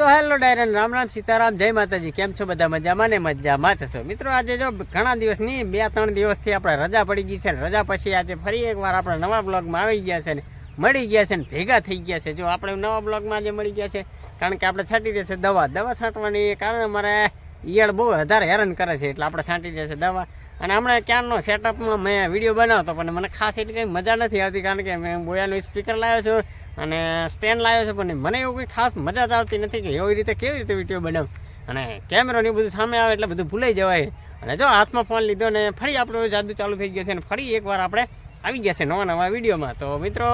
તો હેલો ડાયરન રામ રામ, સીતારામ, જય માતાજી. કેમ છો બધા? મજામાં ને મજામાં છો. મિત્રો, આજે જો ઘણા દિવસની, બે ત્રણ દિવસથી આપણે રજા પડી ગઈ છે ને રજા પછી આજે ફરી એકવાર આપણે નવા બ્લોગમાં આવી ગયા છે ને મળી ગયા છે ને ભેગા થઈ ગયા છે. જો આપણે નવા બ્લોગમાં આજે મળી ગયા છે, કારણ કે આપણે છાંટી રહેશે દવા. દવા છાંટવાની કારણે અમારે ઈયળ બહુ વધારે હેરાન કરે છે, એટલે આપણે છાંટી રહેશે દવા. અને હમણાં ક્યારનો સેટઅપમાં મેં વીડિયો બનાવતો, પણ મને ખાસ એટલી કંઈ મજા નથી આવતી, કારણ કે મેં બોયાનું સ્પીકર લાવ્યો છું અને સ્ટેન્ડ લાવ્યો છે, પણ મને એવું કંઈ ખાસ મજા જ આવતી નથી કે એવી રીતે કેવી રીતે વીડિયો બનાવ. અને કેમેરો ને બધું સામે આવે એટલે બધું ભૂલાઈ જવાય. અને જો હાથમાં ફોન લીધો ને ફરી આપણો જાદુ ચાલુ થઈ ગયો છે અને ફરી એકવાર આપણે આવી ગયા છે નવા નવા વિડીયોમાં તો મિત્રો,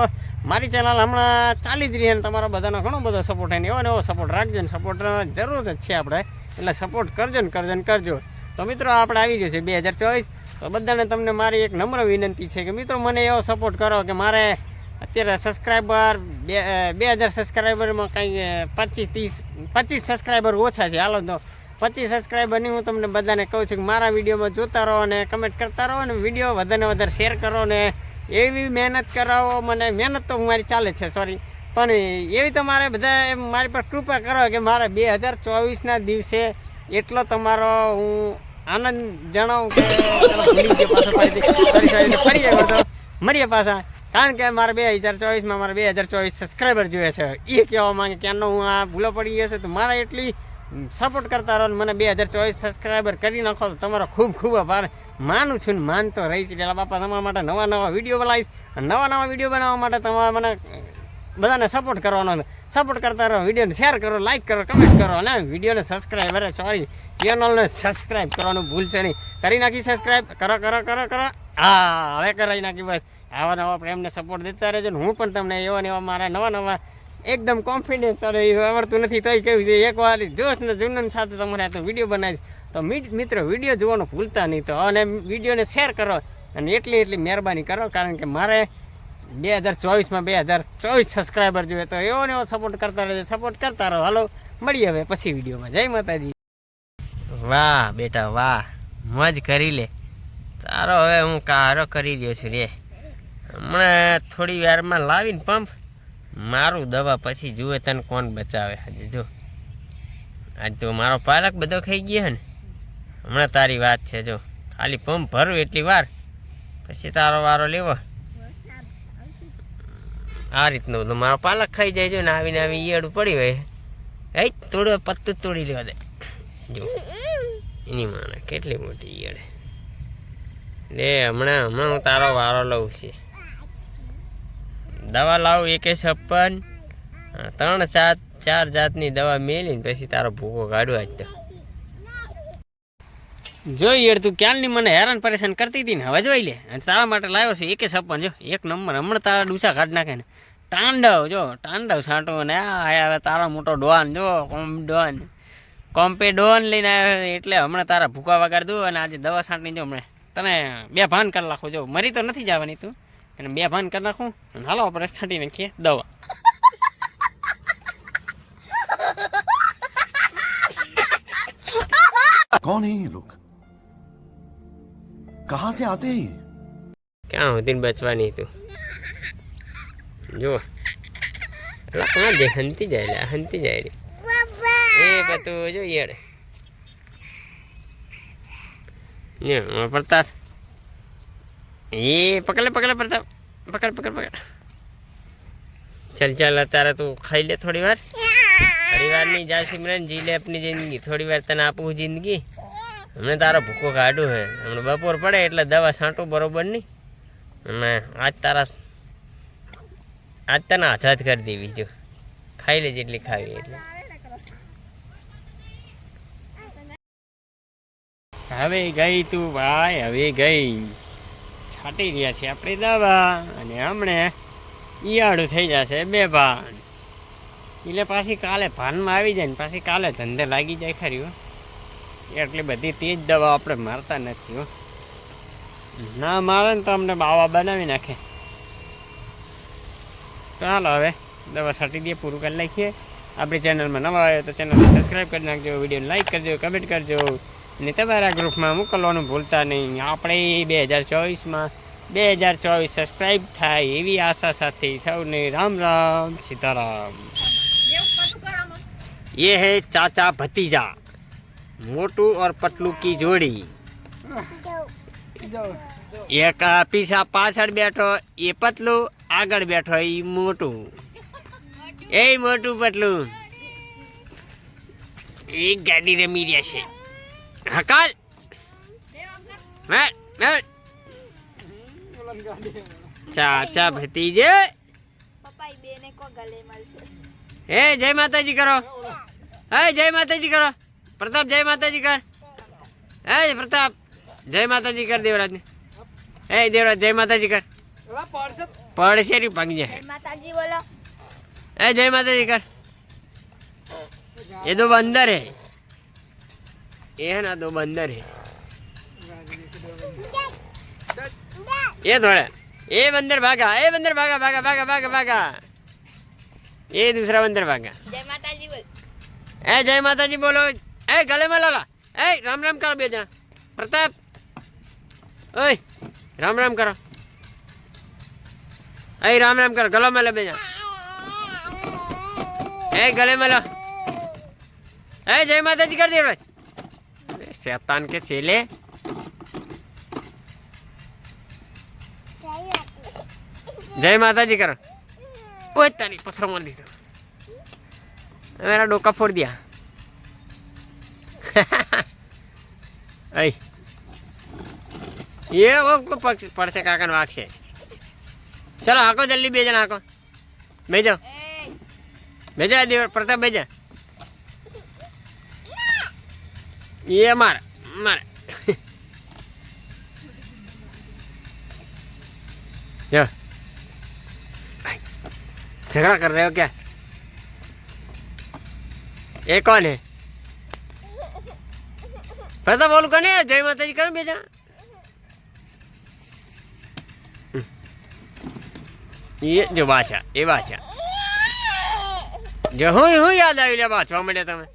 મારી ચેનલ હમણાં ચાલી જ રહી અને તમારા બધાનો ઘણો બધો સપોર્ટ હોય ને એવો ને એવો સપોર્ટ રાખજો ને સપોર્ટ જરૂર જ છે આપણે. એટલે સપોર્ટ કરજો ને કરજો ને કરજો. તો મિત્રો, આપણે આવી ગયો છે બે હજાર ચોવીસ. તો બધાને તમને મારી એક નમ્ર વિનંતી છે કે મિત્રો, મને એવો સપોર્ટ કરો કે મારે અત્યારે સબસ્ક્રાઈબર બે બે હજાર સબસ્ક્રાઈબરમાં કંઈ પચીસ ત્રીસ, પચીસ સબસ્ક્રાઈબર ઓછા છે. હાલો તો પચીસ સબસ્ક્રાઈબરની હું તમને બધાને કહું છું કે મારા વિડીયોમાં જોતા રહો અને કમેન્ટ કરતા રહો અને વીડિયો વધારે વધારે શેર કરો ને એવી મહેનત કરાવો. મને મહેનત તો મારી ચાલે છે સોરી પણ એવી તમારે બધા મારી પર કૃપા કરો કે મારે બે હજાર ચોવીસના દિવસે એટલો તમારો હું આનંદ જણાવું કે મળીએ પાછા. કારણ કે મારે બે હજાર ચોવીસમાં મારે બે હજાર ચોવીસ સબસ્ક્રાઈબર જોઈએ છે. એ કહેવા માંગે ક્યાંનો હું આ ભૂલો પડી ગયો છે, તો મારા એટલી સપોર્ટ કરતા રહો મને બે હજાર ચોવીસ સબસ્ક્રાઈબર કરી નાખો, તો તમારો ખૂબ ખૂબ આભાર. માનું છું ને માનતો રહીશ. એટલે બાપા તમારા માટે નવા નવા વીડિયો બનાવીશ. નવા નવા વીડિયો બનાવવા માટે તમારે મને બધાને સપોર્ટ કરવાનો સપોર્ટ કરતા રહો વિડીયોને શેર કરો લાઈક કરો કમેન્ટ કરો અને વિડીયોને સબસ્ક્રાઈબ અરે સોરી ચેનલને સબસ્ક્રાઈબ કરવાનું ભૂલશે નહીં. કરી નાખી સબસ્ક્રાઈબ કરો કરો કરો કરો. હા, હવે કરાવી નાખી બસ. આવા નવા પ્રેમને સપોર્ટ દેતા રહેજો ને હું પણ તમને એવા ને એવા મારા નવા નવા એકદમ કોન્ફિડન્સ ચાલે આવડતું નથી, તોય કેવું છે એકવાર જોશ ને જુનન સાથે તમારે આ તો વીડિયો બનાવીશ. તો મિત- મિત્રો વીડિયો જોવાનું ભૂલતા નહીં તો અને વિડીયોને શેર કરો અને એટલી એટલી મહેરબાની કરો, કારણ કે મારે બે હજાર ચોવીસમાં બે હજાર ચોવીસ સબસ્ક્રાઈબર જોઈએ તો એવો ને એવો સપોર્ટ કરતા રહેજો. સપોર્ટ કરતા રહો. હાલો, મળીએ હવે પછી વિડીયોમાં. જય માતાજી. વાહ, બેટા, વાહ. મોજ કરી લે. તારો હવે હું કારો કરી રહ્યો છું રે. હમણાં થોડી વારમાં લાવીને પંપ. મારું દવા પછી જુએ તને કોણ બચાવે આજે. જો, આજ તો મારો પાલક બધો ખાઈ ગયો ને. હમણાં તારી વાત છે, જો. ખાલી પંપ ભરું એટલી વાર. પછી તારો વારો લેવો. આ રીતનું મારો પાલક ખાઈ જાય છે ને આવીને આવી ઈયળું પડી હોય. એ થોડું પત્તું તોડી લેવા દે. જો, એની માને કેટલી મોટી ઈયળ. લે, હમણાં હમણાં હું તારો વારો લઉં છે. દવા લાવું એકે છપ્પન. ત્રણ સાત ચાર જાતની દવા મેલીને પછી તારો ભૂકો કાઢવા જ તો. જોઈએ તું ક્યાં ક્યાલની મને હેરાન પરેશાન કરતી હતી ને? હવે જોઈ લે. અને તારા માટે લાવ્યો છે એકે સપન જો. એક નંબર. હમણાં તારા ડૂસા કાઢ નાખે ને. ટાંડવ જો. ટાંડવ છાંટો ને આ આવે તારા મોટો ડોન જો. કોમ ડોન કોમ્પે ડોન લઈને આવ્યો એટલે હમણાં તારા ભૂકા વગાડ દો અને આજે દવા છાંટની જો હમણાં. તને બે ભાન કરી નાખું, જો. મરી તો નથી જવાની તું. અને બે ભાન કરી નાખું. અને હાલો આપણે છાંટી નાખીએ દવા. કોણ હે લોક? कहां से आते हैं ये? ક્યાં સુધી બચવાની તું જો એલા કોણ દે હંતી જાય લે હંતી જાય રે એ પતું જો યાર ને મારા પ્રતાપ એ પકડ લે પકડ લે પ્રતાપ પકડ પકડ પકડ ચાલ ચાલ અત્યારે તું ખાઈ લે થોડી વાર થોડી વાર નહીં જા સિમરન જી લે આપની જિંદગી થોડી વાર તને આપું જિંદગી હમણાં તારો ભૂકો કાઢું હે. હમણાં બપોર પડે એટલે દવા છાંટું બરોબર નહીં. અને આજ તારા આજ તને આઝાદ કરી દેવી જો. ખાઈ લે જેટલી ખાવી એટલે. હવે ગઈ તું ભાઈ, હવે ગઈ. છાંટી રહ્યા છે આપણે દવા અને હમણે ઈયાળું થઈ જશે બે ભાન. એટલે પાછી કાલે ભાનમાં આવી જાય ને પાછી કાલે ધંધે લાગી જાય ખરી હો. એટલી બધી તેજ દવા આપણે મારતા નથી હો. ના મારે ને તો અમને બાવા બનાવી નાખે. ચાલો હવે દવા છાંટી દઈએ પૂરું કરી લખીએ આપણી ચેનલમાં નવા આવ્યો તો ચેનલને સબસ્ક્રાઈબ કરી નાખજો વીડિયો લાઇક કરજો કમેન્ટ કરજો. ને તમારા ગ્રુપમાં મોકલવાનું ભૂલતા નહીં. આપણે બે હજાર ચોવીસમાં બે હજાર ચોવીસ સબસ્ક્રાઈબ થાય એવી આશા સાથે સૌને રામ રામ સીતારામ. એ હે ચાચા ભતીજા. મોટું ઓર પતલું કી જોડી. એક પીસા પાછળ બેઠો એ પતલું આગળ બેઠો એ મોટું. એ મોટું પતલું. એ ગાડી રમી રહ્યા છે. હકાલ. ચાચા ભતીજે. એ જય માતાજી કરો. હે જય માતાજી કરો. પ્રતાપ જય માતાજી કર. હે પ્રતાપ જય માતાજી કર દેવરાજને. હે દેવરાજ જય માતાજી કર. પડશે રી ભાંગજે માતાજી બોલો. હે જય માતાજી કર. એ તો બંદર હે. એ ના તો બંદર હે. એ થોડા એ બંદર ભાગા એ બંદર ભાગા ભાગા ભાગા ભાગા ભાગા. એ દૂસરા બંદર ભાગા. જય માતાજી બોલ. એ જય માતાજી બોલો. એ ગલે માં લાલા. એ રામ રામ કરો બે જણા. પ્રતાપ. ઓય રામ રામ કરો. એ રામ રામ કરો ગલો મેલે બે જણા. એ ગલે મેલો એ જય માતાજી કરી દેવરાજ શેતાન કે છેલે? જય માતાજી કરો. ઓય તારી પથરો મારી દીધો. મેરા ડોકા ફોડ દિયા दी तो मेरा डोका फोड़ दिया ऐ ये वो को पक्ष पड़ से काकन वाक से चलो हाको जल्दी भेजना हाको भेजो એ भेजा देवर प्रताप भेजा ये मार मार यो भाई, झगड़ा कर रहे हो क्या ये कौन है પ્રતાપ બોલું કને જય માતાજી, કરે બે જણા એ જો બાછા એ બાછા જો હું હું યાદ આવી લે બાછવા મળ્યા તમે.